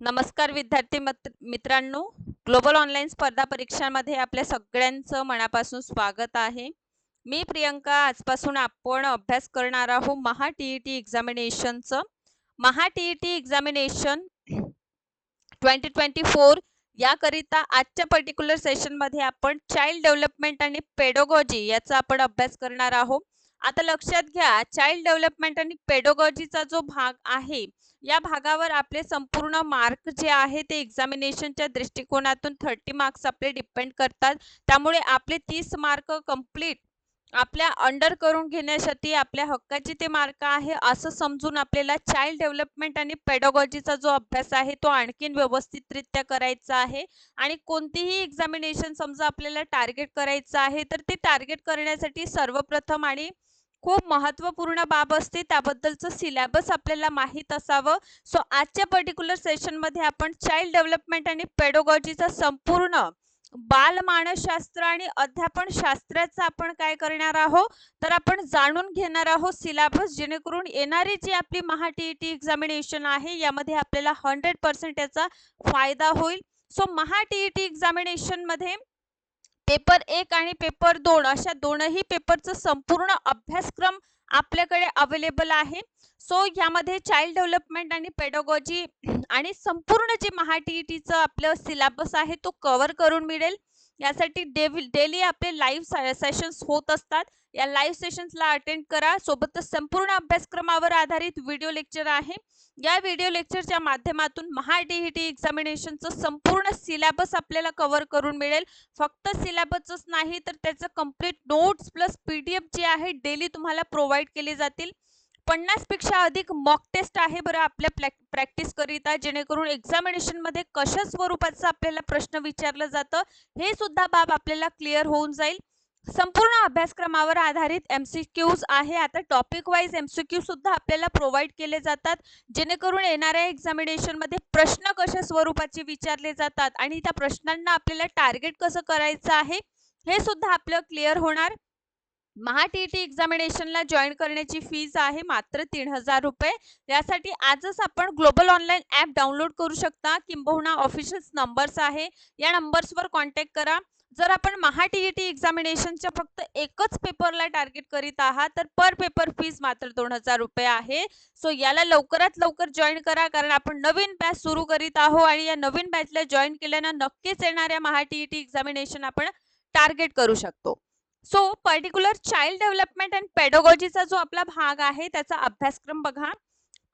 नमस्कार विद्यार्थी मित्र मित्रांनो. ग्लोबल ऑनलाईन स्पर्धा परीक्षांमध्ये आपल्या सगळ्यांचं मनापासून स्वागत आहे. मी प्रियंका आजपासून आपण अभ्यास करणार आहोत Maha T E T एक्झामिनेशनचं Maha T E T examination twenty twenty four याकरिता आजच्या पर्टिक्युलर सेशनमध्ये आपण चाइल्ड डेव्हलपमेंट आणि पेडोगॉजी याचा आपण अभ्यास करणार आहोत. आता लक्षात घ्या चाइल्ड डेव्हलपमेंट आणि पेडोगॉजीचा जो भाग आहे या भागावर आपले संपूर्ण मार्क जे आहे ते एक्झामिनेशनच्या दृष्टिकोनातून थर्टी मार्क्स आपले डिपेंड करतात. त्यामुळे आपले तीस मार्क कंप्लीट आपल्या अंडर करून घेण्यासाठी आपल्या हक्काचे ते मार्क आहे असं समजून आपल्याला चाइल्ड डेव्हलपमेंट आणि पेडॉगॉजीचा जो अभ्यास आहे तो आणखीन व्यवस्थितरित्या करायचा आहे. आणि कोणतीही एक्झामिनेशन समजा आपल्याला टार्गेट करायचं आहे तर ते टार्गेट करण्यासाठी सर्वप्रथम आणि खूप महत्त्वपूर्ण बाब असते. त्याबद्दलचं सिलॅबस आपल्याला माहीत असावं. सो आजच्या पर्टिक्युलर सेशनमध्ये आपण चाइल्ड डेव्हलपमेंट आणि पेडोगॉजीचा संपूर्ण बालमानसशास्त्र आणि अध्यापन शास्त्राचं आपण काय करणार आहोत? तर आपण जाणून घेणार आहोत सिलेबस जेणेकरून येणारी जी आपली Maha T E T examination आहे यामध्ये आपल्याला हंड्रेड पर्सेंट याचा फायदा होईल. So Maha T E T एक्झामिनेशनमध्ये paper एक आणि पेपर दोन अशा दोनही पेपरचं संपूर्ण अभ्यासक्रम आपल्याकडे अवेलेबल आहे. सो यामध्ये चाइल्ड डेव्हलपमेंट आणि पेडोगॉजी आणि संपूर्ण जे महा टी ई टीचं आपलं सिलेबस आहे तो कव्हर करून मिळेल. यासाठी डेवी डेली आपले लाईव्ह सेशन्स होत असतात. या लाईव्ह सेशन्सला अटेंड करा. सोबतच संपूर्ण अभ्यासक्रमावर आधारित व्हिडिओ लेक्चर आहे. या व्हिडिओ लेक्चरच्या माध्यमातून महा टी ई टी एक्झामिनेशनचं संपूर्ण सिलेबस आपल्याला कव्हर करून मिळेल. फक्त सिलेबसच नाही तर त्याचं complete notes plus P D F जे आहे डेली तुम्हाला प्रोव्हाइड केले जातील. पन्नासपेक्षा अधिक मॉक टेस्ट आहे बरं आपल्या प्रॅक्टिस करिता जेणेकरून एक्झामिनेशनमध्ये कशा स्वरूपाचं आपल्याला प्रश्न विचारलं जातं हे सुद्धा बाब आपल्याला क्लिअर होऊन जाईल. संपूर्ण अभ्यासक्रमावर आधारित एम सी क्यूज आहे. आता topic wise M C Q सुद्धा आपल्याला प्रोव्हाइड केले जातात. जेणेकरून येणाऱ्या एक्झामिनेशनमध्ये प्रश्न कशा स्वरूपाचे विचारले जातात आणि त्या प्रश्नांना आपल्याला टार्गेट कसं करायचं आहे हे सुद्धा आपलं क्लिअर होणार. महा टी टी एक्झामिनेशनला जॉईन करण्याची फीज आहे मात्र तीन हजार रुपये. यासाठी आजच आपण ग्लोबल ऑनलाईन ॲप डाउनलोड करू शकता. किंबहुना ऑफिशियल नंबर्स आहे. या नंबर्सवर कॉन्टॅक्ट करा. जर आपण महा टी ई टी एक्झामिनेशनच्या फक्त एकच पेपरला टार्गेट करीत आहात तर पर पेपर फीज मात्र दोन हजार रुपये आहे. सो याला लवकरात लवकर जॉईन करा कारण आपण नवीन बॅच सुरू करीत आहोत आणि या नवीन बॅचला जॉईन केल्यानं नक्कीच येणाऱ्या Maha T E T examination आपण टार्गेट करू शकतो. So particular child development and पेडोगॉजीचा जो आपला भाग आहे त्याचा अभ्यासक्रम बघा.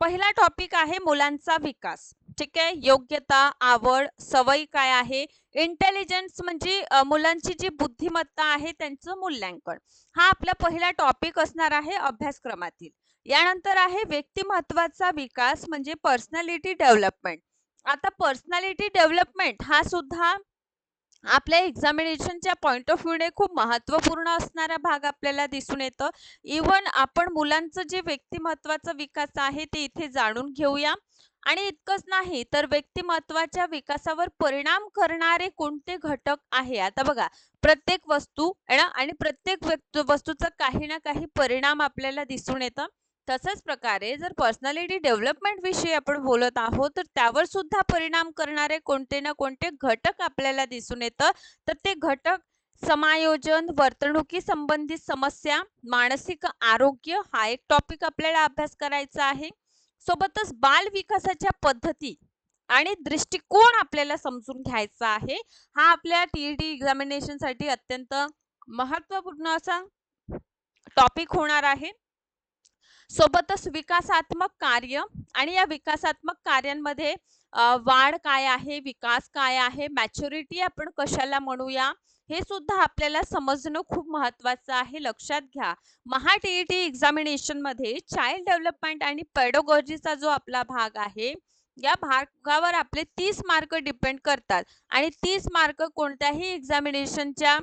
पहिला टॉपिक आहे मुलांचा विकास. ठीक आहे? योग्यता आवड सवयी काय आहे? इंटेलिजन्स म्हणजे मुलांची जी बुद्धिमत्ता आहे त्यांचं मूल्यांकन. हा आपला पहिला टॉपिक असणार आहे अभ्यासक्रमातील. यानंतर आहे व्यक्तिमत्वाचा विकास म्हणजे पर्सनॅलिटी डेव्हलपमेंट आता पर्सनॅलिटी डेव्हलपमेंट हा सुद्धा आपल्या एक्झामिनेशनच्या पॉईंट ऑफ व्ह्यूने खूप महत्त्वपूर्ण असणारा भाग आपल्याला दिसून येतं. इवन आपण मुलांचं जे व्यक्तिमत्वाचा विकास आहे ते इथे जाणून घेऊया. आणि इतकंच नाही तर व्यक्तिमत्वाच्या विकासावर परिणाम करणारे कोणते घटक आहे? आता बघा प्रत्येक वस्तू आणि प्रत्येक वस्तूचा काही ना काही परिणाम आपल्याला दिसून येतं. तसंच प्रकारे जर पर्सनॅलिटी डेव्हलपमेंट विषयी आपण बोलत आहोत तर त्यावर सुद्धा परिणाम करणारे कोणते ना कोणते घटक आपल्याला दिसून येतं. तर ते घटक समायोजन वर्तणुकी संबंधित समस्या मानसिक आरोग्य हा एक टॉपिक आपल्याला अभ्यास करायचा आहे. सोबतच बाल विकासाच्या पद्धती आणि दृष्टिकोन आपल्याला समजून घ्यायचा आहे. हा आपल्या टी टी एक्झामिनेशनसाठी अत्यंत महत्त्वपूर्ण असा टॉपिक होणार आहे. सोबतच विकासात्मक कार्य आणि या विकासात्मक कार्यांमध्ये वाढ काय आहे विकास काय आहे मॅच्युरिटी आपण कशाला म्हणूया हे सुद्धा आपल्याला समजणं खूप महत्वाचं आहे. लक्षात घ्या. महा टी ई टी एक्झामिनेशनमध्ये चाइल्ड डेव्हलपमेंट आणि पेडोगॉजीचा जो आपला भाग आहे या भागावर आपले तीस मार्क डिपेंड करतात. आणि तीस मार्क कोणत्याही एक्झामिनेशनच्या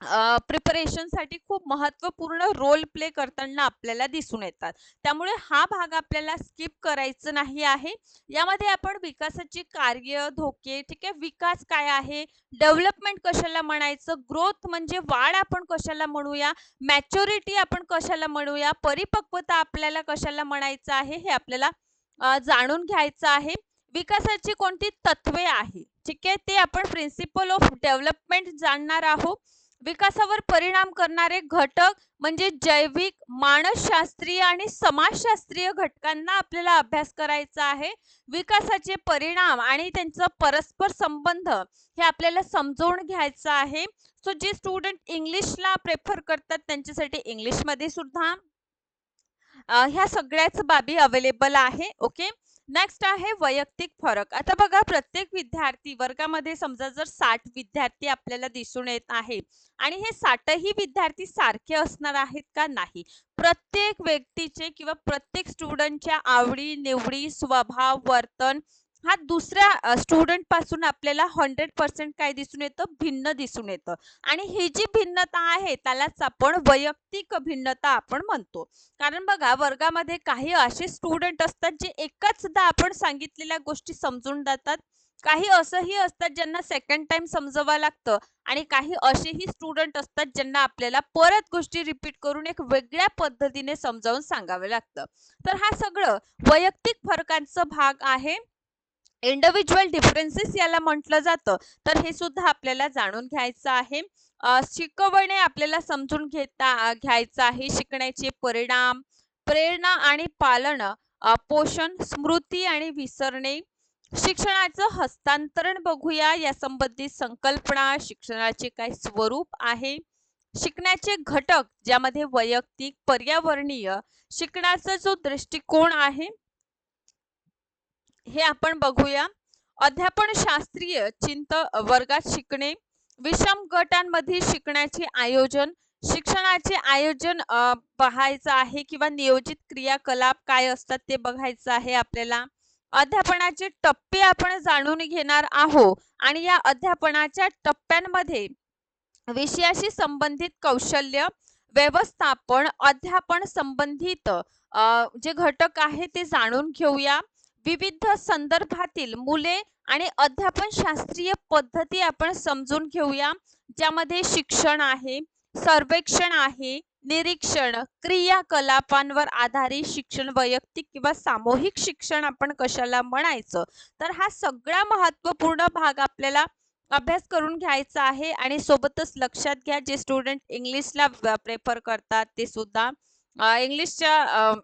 प्रिपरेशनसाठी खूप महत्त्वपूर्ण रोल प्ले करताना आपल्याला दिसून येतात. त्यामुळे हा भाग आपल्याला स्किप करायचं नाही आहे. यामध्ये आपण विकासाची कार्य धोके ठीक आहे विकास काय आहे डेव्हलपमेंट कशाला म्हणायचं ग्रोथ म्हणजे वाढ आपण कशाला म्हणूया मॅच्युरिटी आपण कशाला म्हणूया परिपक्वता आपल्याला कशाला म्हणायचं आहे हे आपल्याला जाणून घ्यायचं आहे. विकासाची कोणती तत्वे आहे ठीक आहे ते आपण प्रिन्सिपल ऑफ डेव्हलपमेंट जाणणार आहोत. विकासावर परिणाम करणारे घटक म्हणजे जैविक मानसशास्त्रीय आणि समाजशास्त्रीय घटकांना आपल्याला अभ्यास करायचा आहे. विकासाचे परिणाम आणि त्यांचं परस्पर संबंध हे आपल्याला समजवून घ्यायचं आहे. सो जे स्टुडंट इंग्लिशला प्रेफर करतात त्यांच्यासाठी इंग्लिशमध्ये सुद्धा ह्या सगळ्याच बाबी अवेलेबल आहे. ओके नेक्स्ट आहे वैयक्तिक फरक. आता बघा प्रत्येक विद्यार्थी वर्गामध्ये समजा जर साठ विद्यार्थी आपल्याला दिसून येत आहे आणि हे साठही विद्यार्थी सारखे असणार आहेत का नाही? प्रत्येक व्यक्तीचे किंवा प्रत्येक स्टुडंटच्या आवडी निवडी स्वभाव वर्तन हा दुसऱ्या स्टुडंटपासून आपल्याला हंड्रेड पर्सेंट काय दिसून येतं? भिन्न दिसून येतं. आणि ही जी भिन्नता आहे त्यालाच आपण वैयक्तिक भिन्नता आपण म्हणतो. कारण बघा वर्गामध्ये काही असे स्टुडंट असतात जे एकाचदा आपण सांगितलेल्या गोष्टी समजून जातात. काही असंही असतात ज्यांना सेकंड टाइम समजावं लागतं. आणि काही असेही स्टुडंट असतात ज्यांना आपल्याला परत गोष्टी रिपीट करून एक वेगळ्या पद्धतीने समजावून सांगावं लागतं. तर हा सगळं वैयक्तिक फरकांचा भाग आहे. इंडिव्हिज्युअल डिफरन्सेस याला म्हटलं जातं. तर हे सुद्धा आपल्याला जाणून घ्यायचं आहे. शिकवणे आपल्याला समजून घेता घ्यायचं आहे. शिकण्याचे परिणाम प्रेरणा आणि पालन पोषण स्मृती आणि विसरणे. शिक्षणाचं हस्तांतरण बघूया. या संबंधित संकल्पना शिक्षणाचे काय स्वरूप आहे. शिकण्याचे घटक ज्यामध्ये वैयक्तिक पर्यावरणीय शिकण्याचा जो दृष्टिकोन आहे हे आपण बघूया. अध्यापन शास्त्रीय चिंत वर्गात शिकणे विषम गटांमध्ये शिकण्याचे आयोजन शिक्षणाचे आयोजन पाहायचं आहे किंवा नियोजित क्रियाकलाप काय असतात ते बघायचं आहे आपल्याला. अध्यापनाचे टप्पे आपण जाणून घेणार आहोत आणि या अध्यापनाच्या टप्प्यांमध्ये विषयाशी संबंधित कौशल्य व्यवस्थापन अध्यापन संबंधित जे घटक आहे ते जाणून घेऊया. विविध संदर्भातील मुले आणि अध्यापन शास्त्रीय पद्धती आपण समजून घेऊया. ज्यामध्ये शिक्षण आहे सर्वेक्षण आहे निरीक्षण क्रियाकलापांवर आधारित शिक्षण वैयक्तिक किंवा सामूहिक शिक्षण आपण कशाला म्हणायचं? तर हा सगळा महत्त्वपूर्ण भाग आपल्याला अभ्यास करून घ्यायचा आहे आणि सोबतच लक्षात घ्या जे स्टुडंट इंग्लिशला प्रेफर करतात ते सुद्धा. इंग्लिशच्या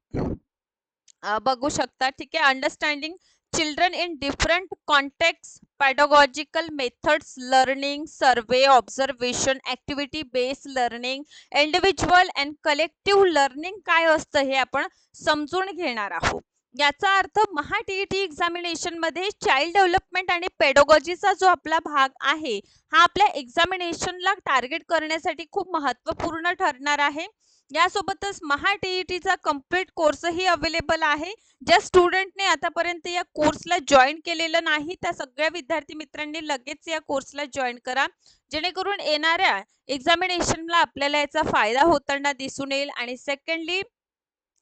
बघू शकता. ठीक आहे. Understanding children in different contexts pedagogical methods learning survey observation activity base learning individual and collective learning काय असतं हे आपण समजून घेणार आहोत. याचा अर्थ महा टी ई टी एक्झामिनेशनमध्ये चाइल्ड डेव्हलपमेंट आणि पेडोगॉजीचा जो आपला भाग आहे हा आपल्या एक्झामिनेशनला टार्गेट करण्यासाठी खूप महत्त्वपूर्ण ठरणार आहे. यासोबतच महा टी ई टीचा कंप्लीट कोर्सही अवेलेबल आहे. ज्या स्टुडंटने आतापर्यंत या कोर्सला जॉईन केलेलं नाही त्या सगळ्या विद्यार्थी मित्रांनी लगेच या कोर्सला जॉईन करा. जेणेकरून येणाऱ्या एक्झामिनेशनला आपल्याला याचा फायदा होताना दिसून येईल. आणि सेकंडली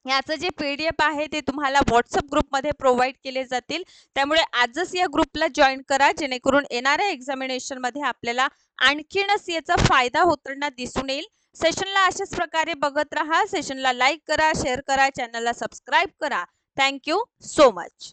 याचं जे पी डी एफ आहे ते तुम्हाला व्हॉट्सअप ग्रुपमध्ये प्रोव्हाइड केले जातील. त्यामुळे आजच या ग्रुपला जॉईन करा. जेणेकरून येणाऱ्या एक्झामिनेशनमध्ये आपल्याला आणखीनच याचा फायदा होताना दिसून येईल. सेशनला अशाच प्रकारे बघत राहा. सेशनला लाईक करा शेअर करा चॅनलला सबस्क्राईब करा. Thank you so much.